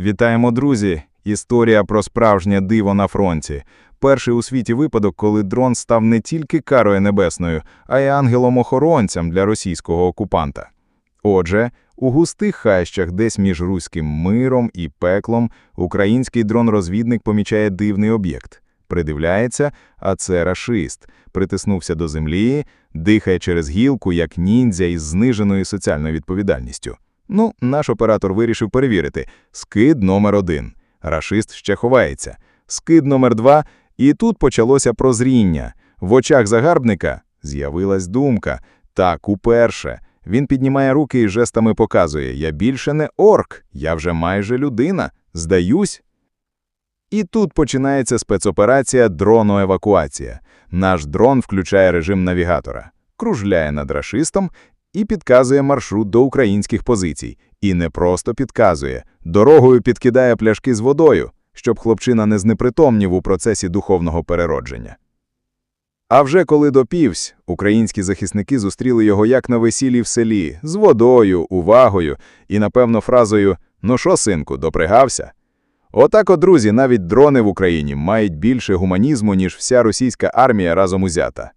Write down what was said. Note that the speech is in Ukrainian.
Вітаємо, друзі! Історія про справжнє диво на фронті. Перший у світі випадок, коли дрон став не тільки карою небесною, а й ангелом-охоронцем для російського окупанта. Отже, у густих хащах, десь між руським миром і пеклом, український дрон-розвідник помічає дивний об'єкт. Придивляється, а це рашист. Притиснувся до землі, дихає через гілку, як ніндзя із зниженою соціальною відповідальністю. Ну, наш оператор вирішив перевірити. Скид номер один. Рашист ще ховається. Скид номер два. І тут почалося прозріння. В очах загарбника з'явилась думка. Так, уперше. Він піднімає руки і жестами показує. Я більше не орк, я вже майже людина. Здаюсь. І тут починається спецоперація дрону-евакуація. Наш дрон включає режим навігатора, кружляє над рашистом і підказує маршрут до українських позицій. І не просто підказує, дорогою підкидає пляшки з водою, щоб хлопчина не знепритомнів у процесі духовного переродження. А вже коли допівсь, українські захисники зустріли його як на весіллі в селі, з водою, увагою і, напевно, фразою «Ну що, синку, допригався?». Отак, от, друзі, навіть дрони в Україні мають більше гуманізму, ніж вся російська армія разом узята.